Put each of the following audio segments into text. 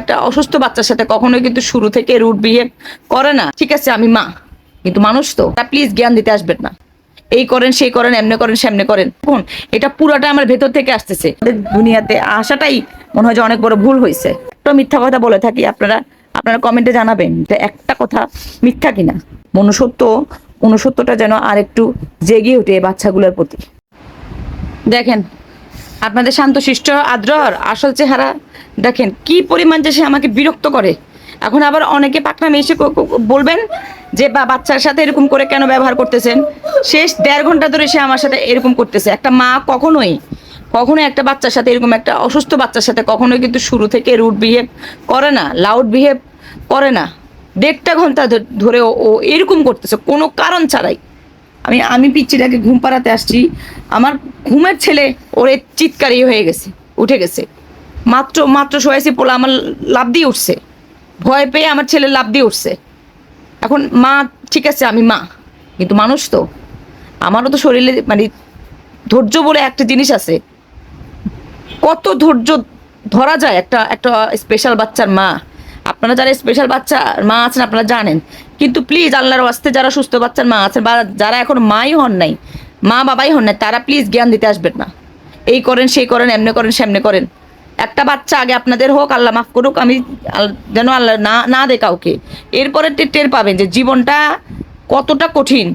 একটা অসুস্থ বাচ্চার সাথে কখনোই কিন্তু শুরু থেকে রুট বিহেভ করে না। ঠিক আছে, আমি মা, কিন্তু মানুষ তো। তা প্লিজ জ্ঞান দিতে আসবেন না। এই করেন, সেই করেন, এমনি করেন, সেমনে করেন। দেখুন, এটা পুরাটা আমার ভেতর থেকে আসতেছে। দুনিয়াতে আসাটাই মনে হয় যে অনেক বড় ভুল হয়েছে। তো মিথ্যা কথা বলে থাকি, আপনারা আপনারা কমেন্টে জানাবেন যে একটা কথা মিথ্যা কিনা। মনুষ্যত্ব, মনুষ্যত্বটা যেন আর একটু জেগে ওঠে বাচ্চাগুলোর প্রতি। দেখেন আপনাদের শান্তশিষ্ট আদ্রর আসল চেহারা দেখেন, কি পরিমাণ যে সে আমাকে বিরক্ত করে। এখন আবার অনেকে পাকনামে এসে বলবেন যে, বা, বাচ্চার সাথে এরকম করে কেন ব্যবহার করতেছেন? শেষ দেড় ঘণ্টা ধরে সে আমার সাথে এরকম করতেছে। একটা মা কখনোই কখনো একটা বাচ্চার সাথে এরকম একটা অসুস্থ বাচ্চার সাথে কখনোই কিন্তু শুরু থেকে রুট বিহেভ করে না, লাউড বিহেভ করে না। দেড়টা ঘণ্টা ধরে ও এরকম করতেছে, কোনো কারণ ছাড়াই। আমি আমি পিচ্ছিটাকে ঘুম পাড়াতে আসছি। আমার ঘুমের ছেলে ওরে চিৎকারই হয়ে গেছে, উঠে গেছে। মাত্র মাত্র শোয়াইছি পোলা আমার লাভ দিয়ে উঠছে। ভয় পেয়ে আমার ছেলে লাভ দিয়ে উঠছে। এখন মা, ঠিক আছে, আমি মা, কিন্তু মানুষ তো। আমারও তো শরীরে মানে ধৈর্য বলে একটা জিনিস আছে। কত ধৈর্য ধরা যায় একটা একটা স্পেশাল বাচ্চার মা। আপনারা যারা স্পেশাল বাচ্চা মা আছেন, আপনারা জানেন। কিন্তু প্লিজ আল্লাহর ওয়াস্তে যারা সুস্থ বাচ্চার মা আছেন বা যারা এখন মাই হন নাই, মা বাবাই হন নাই, তারা প্লিজ জ্ঞান দিতে আসবেন না। এই করেন, সেই করেন, এমনি করেন, সেমনে করেন। একটা বাচ্চা আগে আপনাদের হোক, আল্লাহ মাফ করুক, আমি যেন আল্লাহ না না দে কাউকে। এরপরে টের পাবেন যে জীবনটা কতটা কঠিন।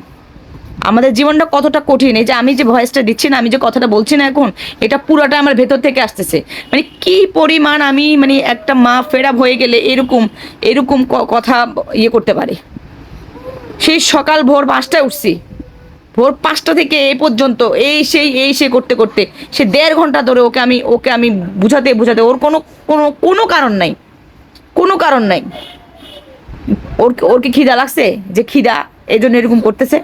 আমাদের জীবনটা কতটা কঠিন। এই যে আমি যে ভয়েসটা দিচ্ছি না, আমি যে কথাটা বলছি না এখন, এটা পুরোটা আমার ভেতর থেকে আসতেছে। মানে কি পরিমাণ আমি মানে একটা মা ফেরাব হয়ে গেলে এরকম এরকম কথা ইয়ে করতে পারে। সেই সকাল ভোর পাঁচটায় উঠছি। ভোর পাঁচটা থেকে এ পর্যন্ত, এই সেই, এই সে করতে করতে, সে দেড় ঘণ্টা ধরে ওকে আমি ওকে আমি বুঝাতে বুঝাতে, ওর কোনো কোনো কোনো কারণ নাই। কোনো কারণ নাই। ওর ওর কি খিদা লাগছে? যে খিদা, এই জন্য এরকম করতেছে।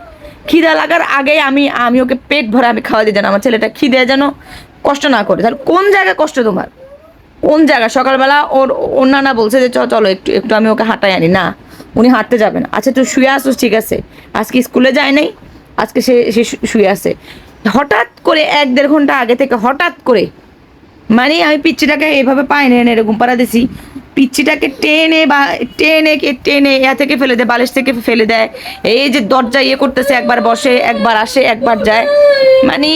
খিদা লাগার আগে আমি আমি ওকে পেট ভরে আমি খাওয়া দিয়ে যেন আমার ছেলেটা খিদে যেন কষ্ট না করে। তাহলে কোন জায়গায় কষ্ট তোমার? কোন জায়গা সকালবেলা ওর ওর নানা বলছে যে চলো একটু একটু আমি ওকে হাঁটাই আনি। না উনি হাঁটতে যাবেন। আচ্ছা তুই শুয়ে আসো ঠিক আছে। আজকে স্কুলে যায় নাই, আজকে সে সে শুয়ে আসে হঠাৎ করে এক দেড় ঘণ্টা আগে থেকে হঠাৎ করে মানে আমি পিচ্ছিটাকে এভাবে পাই না এনে এরকম পাড়া দিছি। পিচ্ছিটাকে টেনে বা টেনে কে টেনে ইয়া থেকে ফেলে দেয়, বালিশ থেকে ফেলে দেয়। এই যে দরজা ইয়ে করতেছে, একবার বসে, একবার আসে, একবার যায়। মানে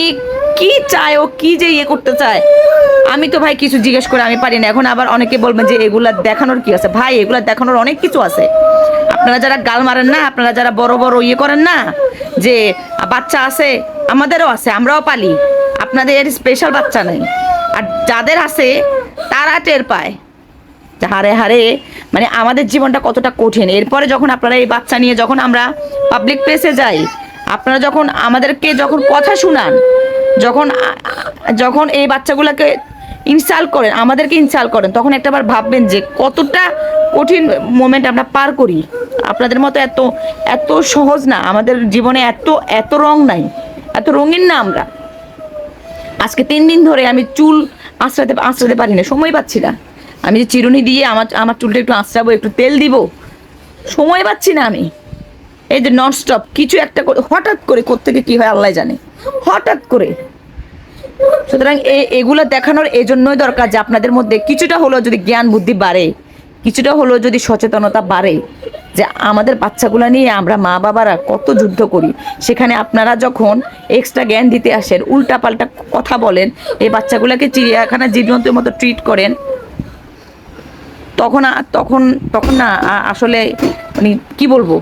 কি চায় ও, কি যে ইয়ে করতে চায়? আমি তো ভাই কিছু জিজ্ঞেস করে আমি পারি না। এখন আবার অনেকে বলবেন যে এগুলা দেখানোর কি আছে? ভাই, এগুলা দেখানোর অনেক কিছু আছে। আপনারা যারা গাল মারেন না, আপনারা যারা বড় বড় ইয়ে করেন না, যে বাচ্চা আছে, আমাদেরও আছে, আমরাও পালি। আপনাদের স্পেশাল বাচ্চা নেই। আর যাদের আছে, তারা টের পায়। হারে হারে মানে আমাদের জীবনটা কতটা কঠিন। এরপরে যখন আপনারা এই বাচ্চা নিয়ে যখন আমরা পাবলিক প্লেসে যাই, আপনারা যখন আমাদেরকে যখন কথা শুনান, যখন যখন এই বাচ্চাগুলোকে ইনসাল্ট করেন, আমাদেরকে ইনসাল্ট করেন, তখন একটাবার ভাববেন যে কতটা কঠিন মোমেন্ট আমরা পার করি। আপনাদের মতো এত এত সহজ না, আমাদের জীবনে এত এত রং নাই, এত রঙিন না আমরা। আজকে তিন দিন ধরে আমি চুল আঁচড়াতে আঁচড়াতে পারি না সময় পাচ্ছি না। আমি যে চিরুনি দিয়ে আমার আমার চুলটা একটু আঁচড়াবো, একটু তেল দিব, সময় পাচ্ছি না আমি। এই যে ননস্টপ কিছু একটা করে, হঠাৎ করে কোত্থেকে কি হয় আল্লাহ জানে। হঠাৎ করে। সুতরাং এগুলো দেখানোর এই জন্যই দরকার যে আপনাদের মধ্যে কিছুটা হলেও যদি জ্ঞান বুদ্ধি বাড়ে, কিছুটা হলেও যদি সচেতনতা বাড়ে, যে আমাদের বাচ্চাগুলো নিয়ে আমরা মা বাবারা কত যুদ্ধ করি। সেখানে আপনারা যখন এক্সট্রা জ্ঞান দিতে আসেন, উল্টাপাল্টা কথা বলেন, এই বাচ্চাগুলোকে চিড়িয়াখানা জীবজন্তুর মতো ট্রিট করেন তখন তখন তখন না আসলে মানে কি বলব,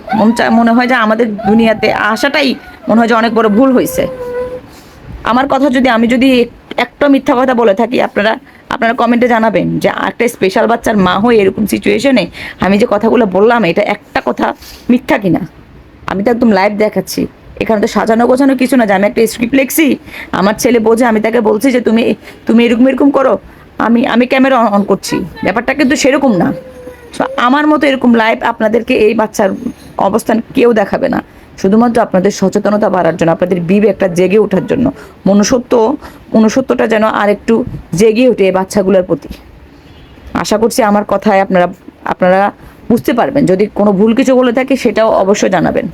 মন হয় যে আমাদের দুনিয়াতে আসাটাই মনে হয় যে অনেক বড় ভুল হয়েছে আমার কথা যদি, আমি যদি এক- একটা মিথ্যা কথা বলে থাকি, আপনারা আপনারা কমেন্টে জানাবেন যে একটা স্পেশাল বাচ্চার মা হয়ে এরকম সিচুয়েশনে আমি যে কথাগুলো বললাম, এটা একটা কথা মিথ্যা কিনা? আমি তো একদম লাইভ দেখাচ্ছি। এখানে তো সাজানো গোছানো কিছু না, যে আমি একটা স্ক্রিপ্ট লিখছি, আমার ছেলে বোঝে, আমি তাকে বলছি যে তুমি তুমি এরকম এরকম করো। আমি আমি ক্যামেরা অন করছি। ব্যাপারটা কিন্তু সেরকম না। আমার মতো এরকম লাইভ আপনাদেরকে এই বাচ্চার অবস্থান কেউ দেখাবে না। শুধুমাত্র আপনাদের সচেতনতা বাড়ার জন্য, আপনাদের বিবেকটা জেগে ওঠার জন্য। মনুষ্যত্ব, মনুষ্যত্বটা যেন আর একটু জেগে ওঠে এই বাচ্চাগুলোর প্রতি। আশা করছি আমার কথায় আপনারা আপনারা বুঝতে পারবেন। যদি কোনো ভুল কিছু বলে থাকে, সেটাও অবশ্যই জানাবেন।